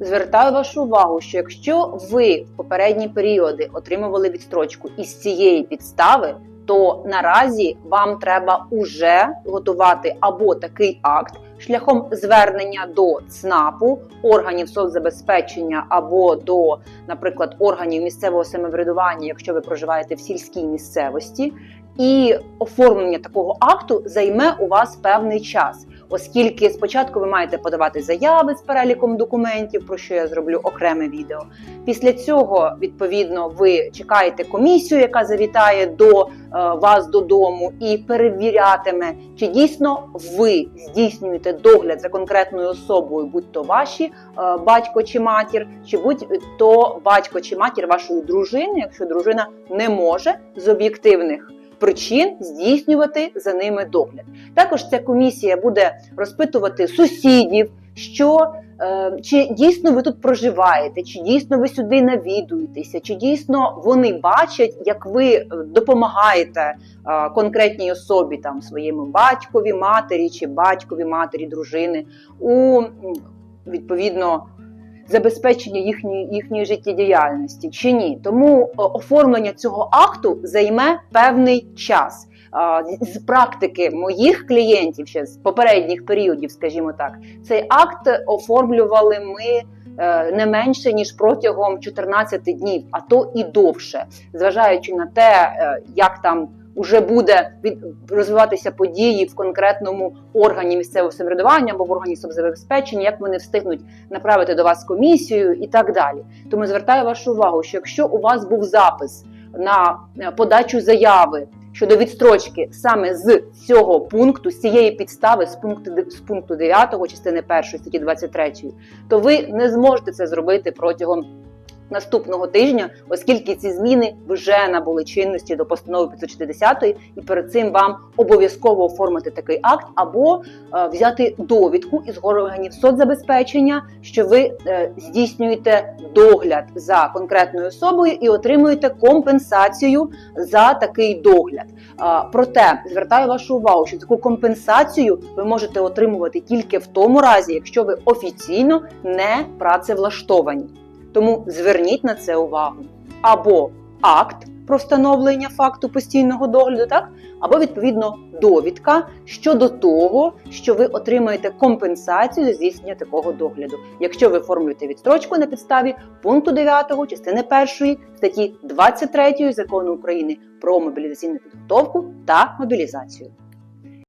Звертаю вашу увагу, що якщо ви в попередні періоди отримували відстрочку із цієї підстави, то наразі вам треба уже готувати або такий акт шляхом звернення до ЦНАПу, органів соцзабезпечення або до, наприклад, органів місцевого самоврядування, якщо ви проживаєте в сільській місцевості. І оформлення такого акту займе у вас певний час, оскільки спочатку ви маєте подавати заяви з переліком документів, про що я зроблю окреме відео. Після цього, відповідно, ви чекаєте комісію, яка завітає до е, вас додому і перевірятиме, чи дійсно ви здійснюєте догляд за конкретною особою, будь то ваші е, батько чи матір, чи будь то батько чи матір вашої дружини, якщо дружина не може з об'єктивних причин здійснювати за ними догляд. Також ця комісія буде розпитувати сусідів, що е, чи дійсно ви тут проживаєте, чи дійсно ви сюди навідуєтеся, чи дійсно вони бачать, як ви е, допомагаєте е, конкретній особі, там своєму батькові, матері чи батькові, матері, дружини у відповідно забезпечення їхньої, їхньої життєдіяльності чи ні. Тому е, оформлення цього акту займе певний час. З- практики моїх клієнтів ще з попередніх періодів, скажімо так, цей акт оформлювали ми е, не менше ніж протягом 14 днів, а то і довше, зважаючи на те, е, як там уже буде від розвиватися події в конкретному органі місцевого самоврядування або в органі соцзабезпечення, як вони встигнуть направити до вас комісію і так далі. Тому звертаю вашу увагу, що якщо у вас був запис на е, подачу заяви щодо відстрочки саме з цього пункту, з цієї підстави, з пункту з пункту 9 частини 1 статті 23, то ви не зможете це зробити протягом. Наступного тижня, оскільки ці зміни вже набули чинності до постанови 560, і перед цим вам обов'язково оформити такий акт або е, взяти довідку із органів соцзабезпечення, що ви е, здійснюєте догляд за конкретною особою і отримуєте компенсацію за такий догляд. А, Проте звертаю вашу увагу, що таку компенсацію ви можете отримувати тільки в тому разі, якщо ви офіційно не працевлаштовані. Тому зверніть на це увагу. Або акт про встановлення факту постійного догляду, так? або відповідно довідка щодо того, що ви отримаєте компенсацію за здійснення такого догляду, якщо ви оформлюєте відстрочку на підставі пункту 9 частини 1 статті 23 закону України про мобілізаційну підготовку та мобілізацію.